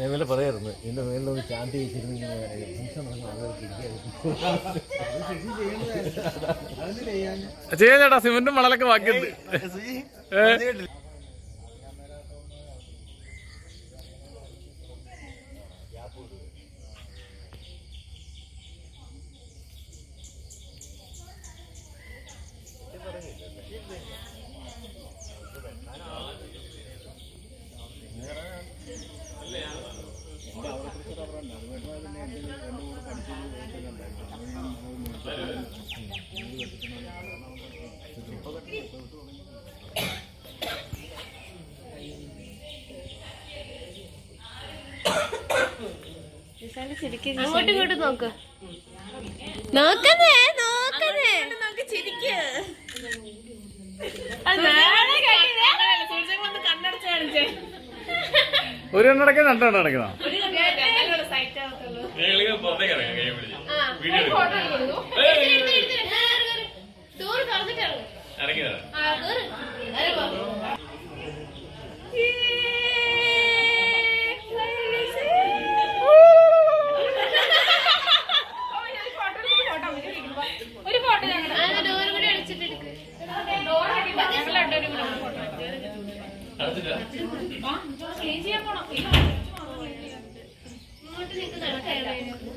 ഞാൻ ഇന്നലെ പറയായിരുന്നു എന്റെ വെച്ചിരുന്നു ഫംഗ്ഷൻ നടന്ന ആളുകൾക്ക് ഇരിക്കാതെ ചെയ്യാൻ ചേട്ടാ സിമെന്റും മണലൊക്കെ ബാക്കിയുണ്ട്. അങ്ങോട്ടും ഇങ്ങോട്ട് നോക്ക്. നോക്കുന്നേ നോക്കുന്നേ. ഒരു എണ്ണ അടയ്ക്കുന്ന രണ്ടെണ്ണം അടയ്ക്കുന്ന ഒരു ഫോട്ടോ ഞങ്ങൾ ഡോർ കൂടി അടിച്ചിട്ട് എടുക്ക്?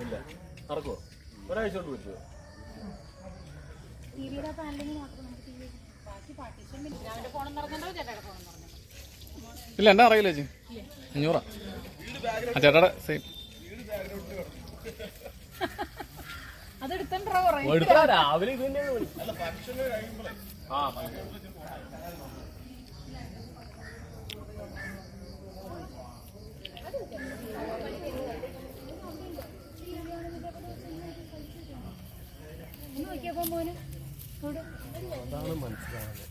ഇല്ല. നടക്കുമോ ഒരാഴ്ച കൊണ്ട് പറ്റുമോ ഇല്ല. എന്നെ അറിയില്ല ചേച്ചി. അഞ്ഞൂറാ. ആ ചേട്ടാടെ സെയിം എടുത്താ? രാവിലെ ഇത് തന്നെയാണ് ആ അതാണ് മനസ്സിലാവുന്നത്.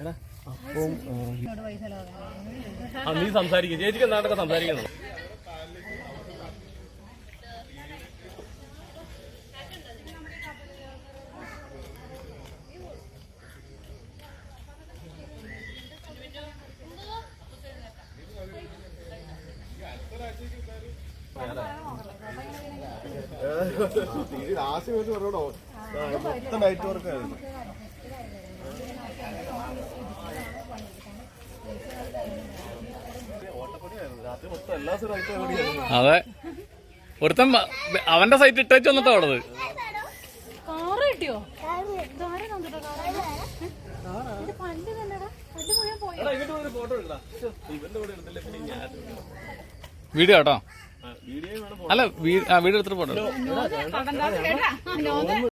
എടാ അപ്പം ആ നീ സംസാരിക്കും. ചേച്ചിക്ക് എന്താണ്ടൊക്കെ സംസാരിക്കണം. ലാസ്റ്റ് വെച്ച് പറഞ്ഞോ മൊത്തം നൈറ്റ് വർക്ക് ആയിരുന്നു അതെ ഒരുത്തൻ അവന്റെ സൈറ്റ് ഇട്ടേച്ച് വന്നിട്ടോ ഒരു ഫോട്ടോ ഇവന്റെ കൂടെ എടുത്തില്ല പിന്നെ ഞാൻ. വീഡിയോ കേട്ടോ അല്ല വീട് വീഡിയോ എടുത്തിട്ട് പോട്ടോ